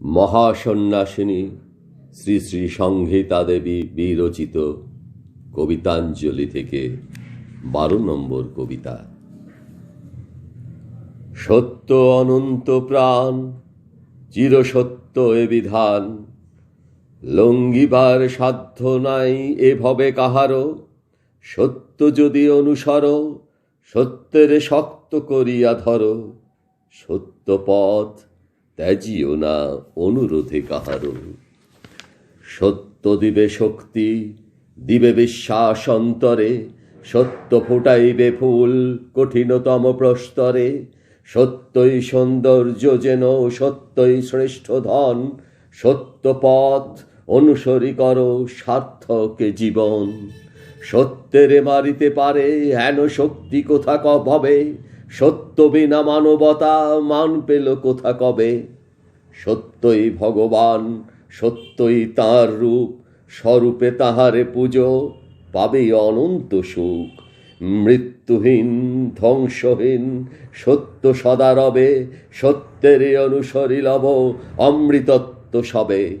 মহাসন্ন্যাসিনী শ্রী শ্রী সংহিতা দেবী বিরচিত কবিতাঞ্জলি থেকে বারো নম্বর কবিতা। সত্য অনন্ত প্রাণ চিরসত্য এ বিধান, লঙ্গিবার সাধ্য নাই এ ভবে কাহারও, সত্য যদি অনুসর, সত্যের শক্ত করিয়া ধরো, সত্য পথ ত্যাজিও না অনুরোধে কাহারও সত্য দিবে শক্তি, দিবে বিশ্বাস অন্তরে, সত্য ফোটাইবে ফুল কঠিনতম প্রস্তরে, সত্যই সৌন্দর্য যেন, সত্যই শ্রেষ্ঠ ধন, সত্য পথ অনুসরি করো সার্থকে জীবন। সত্যের মারিতে পারে হেন শক্তি কোথা কবে সত্য বিনা মানবতা মান পেল কোথা কবে? সত্যই ভগবান, সত্যই তাঁর রূপ, স্বরূপে তাহারে পুজো, পাবে অনন্ত সুখ। মৃত্যুহীন, ধ্বংসহীন, সত্য সদা রবে, সত্যের অনুসরী লব, অমৃতত্ব সবে।